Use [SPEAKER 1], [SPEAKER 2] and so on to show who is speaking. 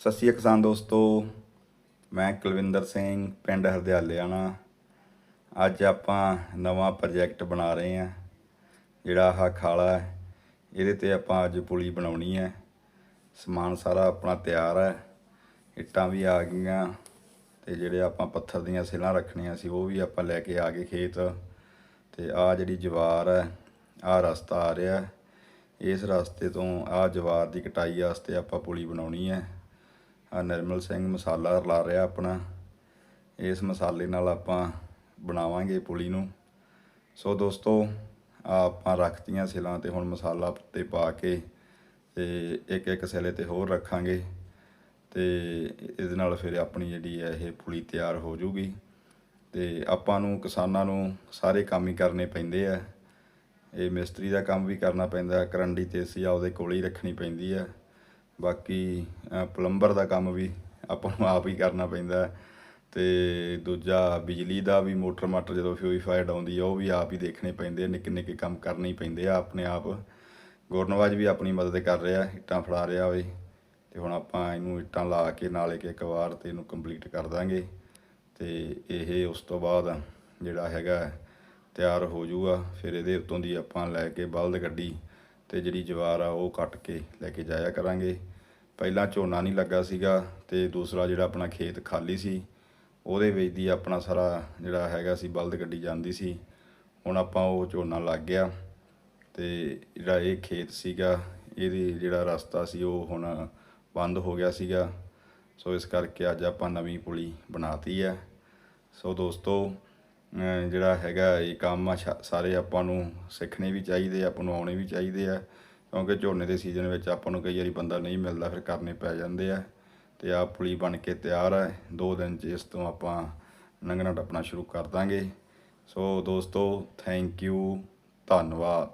[SPEAKER 1] ਸਤਿ ਸ਼੍ਰੀ ਅਕਾਲ ਕਿਸਾਨ ਦੋਸਤੋ। ਮੈਂ ਕੁਲਵਿੰਦਰ ਸਿੰਘ, ਪਿੰਡ ਹਰਦਿਆਲਿਆਣਾ। ਅੱਜ ਆਪਾਂ ਨਵਾਂ ਪ੍ਰੋਜੈਕਟ ਬਣਾ ਰਹੇ ਹਾਂ, ਜਿਹੜਾ ਆਹ ਖਾਲਾ ਹੈ। ਇਹਦੇ ਤੇ ਆਪਾਂ ਅੱਜ ਪੁਲੀ ਬਣਾਉਣੀ ਹੈ। ਸਮਾਨ ਸਾਰਾ ਆਪਣਾ ਤਿਆਰ ਹੈ। ਇੱਟਾਂ ਵੀ ਆ ਗਈਆਂ ਤੇ ਜਿਹੜੇ ਆਪਾਂ ਪੱਥਰ ਦੀਆਂ ਸਿਲਾਂ ਰੱਖਣੀਆਂ ਸੀ, ਉਹ ਵੀ ਆਪਾਂ ਲੈ ਕੇ ਆ ਗਏ ਖੇਤ। ਤੇ ਆ ਜਿਹੜੀ ਜਵਾਰ ਹੈ ਆ ਰਸਤਾ ਆ ਰਿਹਾ। ਇਸ ਰਸਤੇ ਤੋਂ ਆ ਜਵਾਰ ਦੀ ਕਟਾਈ ਵਾਸਤੇ ਆਪਾਂ ਪੁਲੀ ਬਣਾਉਣੀ ਹੈ। ਨਿਰਮਲ ਸਿੰਘ ਮਸਾਲਾ ਰਲਾ ਰਿਹਾ ਆਪਣਾ। ਇਸ ਮਸਾਲੇ ਨਾਲ ਆਪਾਂ ਬਣਾਵਾਂਗੇ ਪੁਲੀ ਨੂੰ। ਸੋ ਦੋਸਤੋ ਆਪਾਂ ਰੱਖਤੀਆਂ ਸਿਲਾਂ ਤੇ ਹੁਣ ਮਸਾਲਾ ਤੇ ਪਾ ਕੇ ਤੇ ਇੱਕ ਇੱਕ ਸਿਲੇ ਤੇ ਹੋਰ ਰੱਖਾਂਗੇ। ਤੇ ਇਹਦੇ ਨਾਲ ਫਿਰ ਆਪਣੀ ਜਿਹੜੀ ਹੈ ਇਹ ਪੁਲੀ ਤਿਆਰ ਹੋ ਜੂਗੀ। ਤੇ ਆਪਾਂ ਨੂੰ, ਕਿਸਾਨਾਂ ਨੂੰ ਸਾਰੇ ਕੰਮ ਹੀ ਕਰਨੇ ਪੈਂਦੇ ਆ। ਇਹ ਮਿਸਤਰੀ ਦਾ ਕੰਮ ਵੀ ਕਰਨਾ ਪੈਂਦਾ, ਕਰੰਡੀ ਤੇ ਅਸੀਂ ਆਪਦੇ ਕੋਲ ਹੀ ਰੱਖਣੀ ਪੈਂਦੀ ਆ। ਬਾਕੀ ਪਲੰਬਰ ਦਾ ਕੰਮ ਵੀ ਆਪਾਂ ਨੂੰ ਆਪ ਹੀ ਕਰਨਾ ਪੈਂਦਾ ਹੈ। ਤੇ ਦੂਜਾ, ਬਿਜਲੀ ਦਾ ਵੀ ਮੋਟਰ ਮਾਟਰ ਜਦੋਂ ਫਿਊਰੀਫਾਈਡ ਆਉਂਦੀ ਆ, ਉਹ ਵੀ ਆਪ ਹੀ ਦੇਖਣੇ ਪੈਂਦੇ ਆ ਨਿੱਕੇ ਨਿੱਕੇ ਕੰਮ ਕਰਨੇ ਹੀ ਪੈਂਦੇ ਆ, ਆਪਣੇ ਆਪ। ਗੁਰਨਵਾਜ ਵੀ ਆਪਣੀ ਮਦਦ ਕਰ ਰਿਹਾ, ਇੱਟਾਂ ਫੜਾ ਰਿਹਾ ਵੇ। ਤੇ ਹੁਣ ਆਪਾਂ ਇਹਨੂੰ ਇੱਟਾਂ ਲਾ ਕੇ, ਨਾਲੇ ਕਿ ਇੱਕ ਵਾਰ ਤੇ ਇਹਨੂੰ ਕੰਪਲੀਟ ਕਰ ਦਾਂਗੇ। ਤੇ ਇਹ ਉਸ ਤੋਂ ਬਾਅਦ ਜਿਹੜਾ ਹੈਗਾ, ਤਿਆਰ ਹੋ ਜਾਊਗਾ ਫਿਰ ਇਹਦੇ ਉੱਤੋਂ ਦੀ ਆਪਾਂ ਲੈ ਕੇ ਬਲਦ ਗੱਡੀ ਤੇ ਜਿਹੜੀ ਜਵਾਰ ਆ, ਉਹ ਕੱਟ ਕੇ ਲੈ ਕੇ ਜਾਇਆ ਕਰਾਂਗੇ। ਪਹਿਲਾਂ ਝੋਨਾ ਨਹੀਂ ਲੱਗਾ ਸੀਗਾ ਤੇ ਦੂਸਰਾ ਜਿਹੜਾ ਆਪਣਾ ਖੇਤ ਖਾਲੀ ਸੀ, ਉਹਦੇ ਵਿੱਚ ਦੀ ਆਪਣਾ ਸਾਰਾ ਜਿਹੜਾ ਹੈਗਾ ਸੀ, ਬਲਦ ਗੱਡੀ ਜਾਂਦੀ ਸੀ। ਹੁਣ ਆਪਾਂ ਉਹ ਝੋਨਾ ਲੱਗ ਗਿਆ ਤੇ ਜਿਹੜਾ ਇਹ ਖੇਤ ਸੀਗਾ, ਇਹਦੀ ਜਿਹੜਾ ਰਸਤਾ ਸੀ, ਉਹ ਹੁਣ ਬੰਦ ਹੋ ਗਿਆ ਸੀਗਾ। ਸੋ ਇਸ ਕਰਕੇ ਅੱਜ ਆਪਾਂ ਨਵੀਂ ਪੁਲੀ ਬਣਾਤੀ ਹੈ। ਸੋ ਦੋਸਤੋ ਜਿਹੜਾ ਹੈਗਾ ਇਹ ਕੰਮ ਆ, ਸ਼ਾ- ਸਾਰੇ ਆਪਾਂ ਨੂੰ ਸਿੱਖਣੇ ਵੀ ਚਾਹੀਦੇ, ਆਪਾਂ ਨੂੰ ਆਉਣੇ ਵੀ ਚਾਹੀਦੇ ਆ। ਕਿਉਂਕਿ ਝੋਨੇ ਦੇ ਸੀਜ਼ਨ ਵਿੱਚ ਆਪਾਂ ਨੂੰ ਕਈ ਵਾਰੀ ਬੰਦਾ ਨਹੀਂ ਮਿਲਦਾ, ਫਿਰ ਕਰਨੇ ਪੈ ਜਾਂਦੇ ਆ ਤੇ ਆ ਪੁਲੀ ਬਣ ਕੇ ਤਿਆਰ ਹੈ ਦੋ ਦਿਨ ਚ ਇਸ ਤੋਂ ਆਪਾਂ ਲੰਘਣਾ ਟੱਪਣਾ ਸ਼ੁਰੂ ਕਰ ਦਾਂਗੇ। ਸੋ ਦੋਸਤੋ ਥੈਂਕ ਯੂ ਧੰਨਵਾਦ।